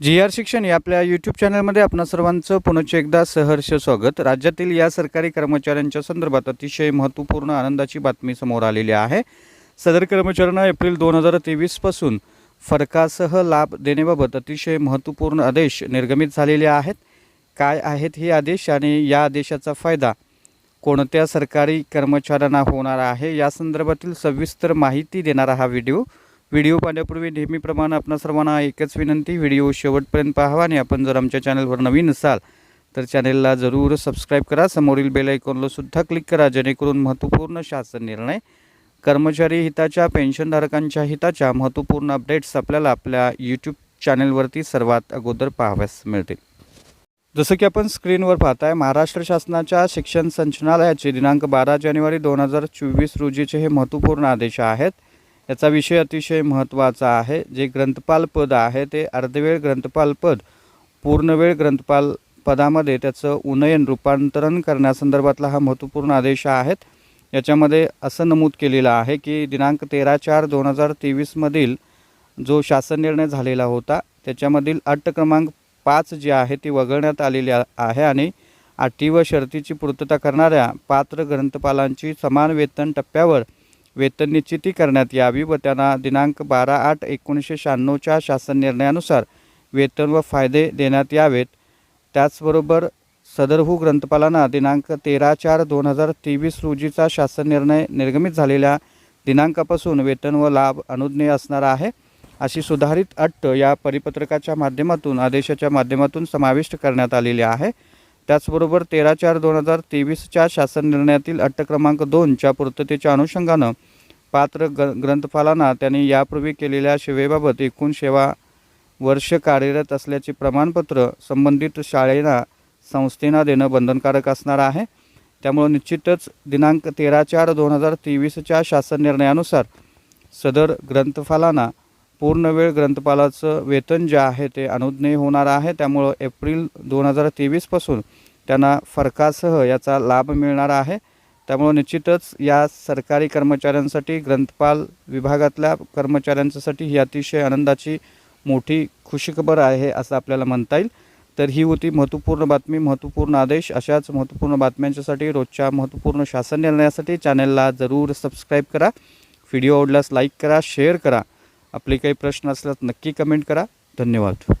जी R शिक्षण या आपल्या यूट्यूब चॅनलमध्ये आपणा सर्वांचं पुनश्च एकदा सहर्ष स्वागत. राज्यातील या सरकारी कर्मचाऱ्यांच्या संदर्भात अतिशय महत्त्वपूर्ण आनंदाची बातमी समोर आलेली आहे. सदर कर्मचाऱ्यांना एप्रिल दोन हजार तेवीसपासून फरकासह लाभ देण्याबाबत अतिशय महत्त्वपूर्ण आदेश निर्गमित झालेले आहेत. काय आहेत हे आदेश आणि या आदेशाचा फायदा कोणत्या सरकारी कर्मचाऱ्यांना होणार आहे? या संदर्भातील सविस्तर माहिती देणारा हा व्हिडिओ व्हिडिओ पाहण्यापूर्वी नेहमीप्रमाणे आपणा सर्वांना एकच विनंती व्हिडिओ शेवटपर्यंत पाहावा आणि आपण जर आमच्या चॅनलवर नवीन असाल तर चॅनेलला जरूर सबस्क्राईब करा. समोरील बेल आयकॉनला सुद्धा क्लिक करा जेणेकरून महत्त्वपूर्ण शासन निर्णय कर्मचारी हिताच्या पेन्शनधारकांच्या हिताच्या महत्त्वपूर्ण अपडेट्स आपल्याला आपल्या यूट्यूब चॅनेलवरती सर्वात अगोदर पाहाव्यास मिळतील. जसं की आपण स्क्रीनवर पाहताय महाराष्ट्र शासनाच्या शिक्षण संचालनालयाचे दिनांक बारा जानेवारी दोन हजार चोवीस रोजीचे हे महत्त्वपूर्ण आदेश आहेत. याचा विषय अतिशय महत्त्वाचा आहे. जे ग्रंथपाल पद आहे ते अर्धवेळ ग्रंथपाल पद पूर्णवेळ ग्रंथपाल पदामध्ये त्याचं उन्नयन रूपांतरण करण्यासंदर्भातला हा महत्त्वपूर्ण आदेश आहेत. याच्यामध्ये असं नमूद केलेलं आहे की दिनांक तेरा चार दोन हजार तेवीसमधील जो शासन निर्णय झालेला होता त्याच्यामधील अट क्रमांक पाच जी आहे ती वगळण्यात आलेली आहे आणि अटी व शर्तीची पूर्तता करणाऱ्या पात्र ग्रंथपालांची समान वेतन टप्प्यावर वेतन निश्चिती करण्यात यावी व त्यांना दिनांक बारा आठ एकोणीसशे शहाण्णवच्या शासन निर्णयानुसार वेतन व फायदे देण्यात यावेत. त्याचबरोबर सदरहू ग्रंथपालांना दिनांक तेरा चार दोन हजार तेवीस रोजीचा शासन निर्णय निर्गमित झालेल्या दिनांकापासून वेतन व लाभ अनुज्ञेय असणार आहे. अशी सुधारित अट या परिपत्रकाच्या माध्यमातून आदेशाच्या माध्यमातून समाविष्ट करण्यात आलेली आहे. त्याचबरोबर तेरा चार दोन हजार तेवीसच्या शासन निर्णयातील अट्ट क्रमांक दोनच्या पूर्ततेच्या अनुषंगानं पात्र ग ग्रंथपालांना त्यांनी यापूर्वी केलेल्या सेवेबाबत एकूण सेवा वर्ष कार्यरत असल्याचे प्रमाणपत्र संबंधित शाळेना संस्थेना देणं बंधनकारक असणार आहे. त्यामुळं निश्चितच दिनांक तेरा चार दोन हजार तेवीसच्या शासन निर्णयानुसार सदर ग्रंथपालांना पूर्णवेळ ग्रंथपालाचं वेतन जे आहे ते अनुज्ञेय होणार आहे. त्यामुळं एप्रिल दोन हजार तेवीसपासून त्यांना फरकासह याचा लाभ मिळणार आहे. त्यामुळं निश्चितच या सरकारी कर्मचाऱ्यांसाठी ग्रंथपाल विभागातल्या कर्मचाऱ्यांच्यासाठी ही अतिशय आनंदाची मोठी खुशीखबर आहे असं आपल्याला म्हणता येईल. तर ही होती महत्त्वपूर्ण बातमी महत्त्वपूर्ण आदेश. अशाच महत्त्वपूर्ण बातम्यांच्यासाठी रोजच्या महत्त्वपूर्ण शासन निर्णयासाठी चॅनलला जरूर सबस्क्राईब करा. व्हिडिओ आवडल्यास लाईक करा शेअर करा. आपले काही प्रश्न असल्यास नक्की कमेंट करा. धन्यवाद.